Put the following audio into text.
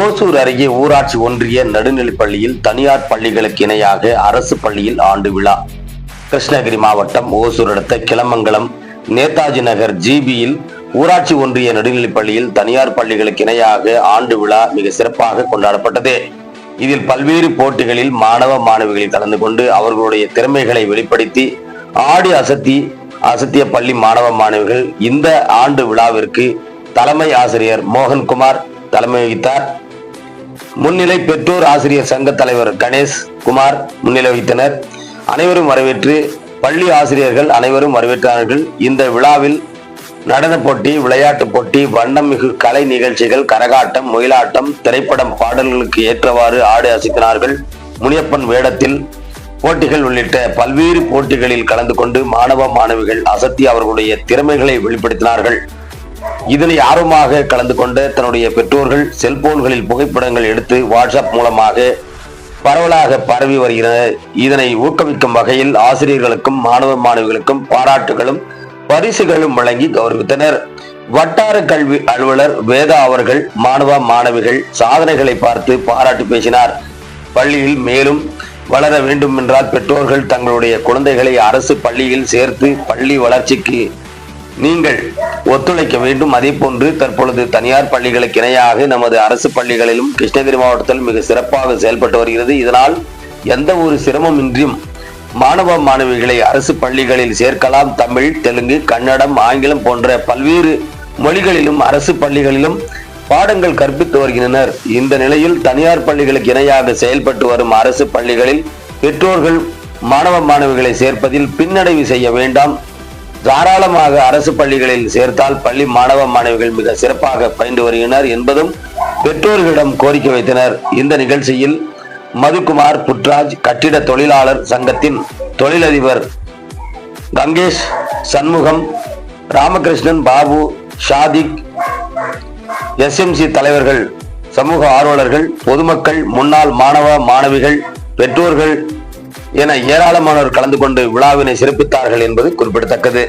ஓசூர் அருகே ஊராட்சி ஒன்றிய நடுநிலைப்பள்ளியில் தனியார் பள்ளிகளுக்கு இணையாக அரசு பள்ளியில் ஆண்டு விழா. கிருஷ்ணகிரி மாவட்டம் ஓசூர் அடுத்த கிளமங்கலம் நேதாஜி நகர் ஜிபியில் ஊராட்சி ஒன்றிய நடுநிலைப்பள்ளியில் தனியார் பள்ளிகளுக்கு இணையாக ஆண்டு விழா மிக சிறப்பாக கொண்டாடப்பட்டது. இதில் பல்வேறு போட்டிகளில் மாணவ மாணவிகள் கலந்து கொண்டு அவர்களுடைய திறமைகளை வெளிப்படுத்தி ஆடி அசத்தி அசத்திய பள்ளி மாணவ மாணவிகள் இந்த ஆண்டு விழாவிற்கு தலைமை ஆசிரியர் மோகன்குமார் தலைமை வகித்தார். முன்னிலை பெற்றோர் ஆசிரியர் சங்க தலைவர் கணேஷ் குமார் முன்னிலை வகித்தனர். அனைவரும் வரவேற்று பள்ளி ஆசிரியர்கள் அனைவரும் வரவேற்றார்கள். இந்த விழாவில் நடன போட்டி விளையாட்டுப் போட்டி வண்ணம் மிகு கலை நிகழ்ச்சிகள் கரகாட்டம் மொயிலாட்டம் திரைப்படம் பாடல்களுக்கு ஏற்றவாறு ஆடு அசைத்தினார்கள். முனியப்பன் வேடத்தில் போட்டிகள் உள்ளிட்ட பல்வேறு போட்டிகளில் கலந்து கொண்டு மாணவ மாணவிகள் அசத்தி அவர்களுடைய திறமைகளை வெளிப்படுத்தினார்கள். இதனை ஆர்வமாக கலந்து கொண்ட தன்னுடைய பெற்றோர்கள் செல்போன்களில் புகைப்படங்கள் எடுத்து வாட்ஸ்அப் மூலமாக பரவலாக பரவி வருகிறது. இதனை ஊக்குவிக்கும் வகையில் ஆசிரியர்களுக்கும் மாணவ மாணவிகளுக்கும் பாராட்டுகளும் பரிசுகளும் வழங்கி கௌரவித்தனர். வட்டார கல்வி அலுவலர் வேதா அவர்கள் மாணவ மாணவிகள் சாதனைகளை பார்த்து பாராட்டி பேசினார். பள்ளியில் மேலும் வளர வேண்டும் என்றால் பெற்றோர்கள் தங்களுடைய குழந்தைகளை அரசு பள்ளியில் சேர்த்து பள்ளி வளர்ச்சிக்கு நீங்கள் ஒத்துழைக்க வேண்டும். அதே போன்று தற்பொழுது தனியார் பள்ளிகளுக்கு இணையாக நமது அரசு பள்ளிகளிலும் கிருஷ்ணகிரி மாவட்டத்தில் மிக சிறப்பாக செயல்பட்டு வருகிறது. இதனால் எந்த ஒரு சிரமமின்றியும் மாணவ மாணவிகளை அரசு பள்ளிகளில் சேர்க்கலாம். தமிழ் தெலுங்கு கன்னடம் ஆங்கிலம் போன்ற பல்வேறு மொழிகளிலும் அரசு பள்ளிகளிலும் பாடங்கள் கற்பித்து வருகின்றனர். இந்த நிலையில் தனியார் பள்ளிகளுக்கு இணையாக செயல்பட்டு வரும் அரசு பள்ளிகளில் பெற்றோர்கள் மாணவ மாணவிகளை சேர்ப்பதில் பின்னடைவு செய்ய வேண்டாம். தாராளமாக அரசு பள்ளிகளில் சேர்த்தால் பள்ளி மாணவ மாணவிகள் மிக சிறப்பாக பயின்று வருகின்றனர் என்பதும் பெற்றோர்களிடம் கோரிக்கை வைத்தனர். இந்த நிகழ்ச்சியில் மதுகுமார் புட்ராஜ் கட்டிட தொழிலாளர் சங்கத்தின் தொழிலதிபர் கங்கேஷ் சண்முகம் ராமகிருஷ்ணன் பாபு ஷாதிக் எஸ்எம்சி தலைவர்கள் சமூக ஆர்வலர்கள் பொதுமக்கள் முன்னாள் மாணவ மாணவிகள் பெற்றோர்கள் என ஏராளமானோர் கலந்து கொண்டு விழாவினை சிறப்பித்தார்கள் என்பது குறிப்பிடத்தக்கது.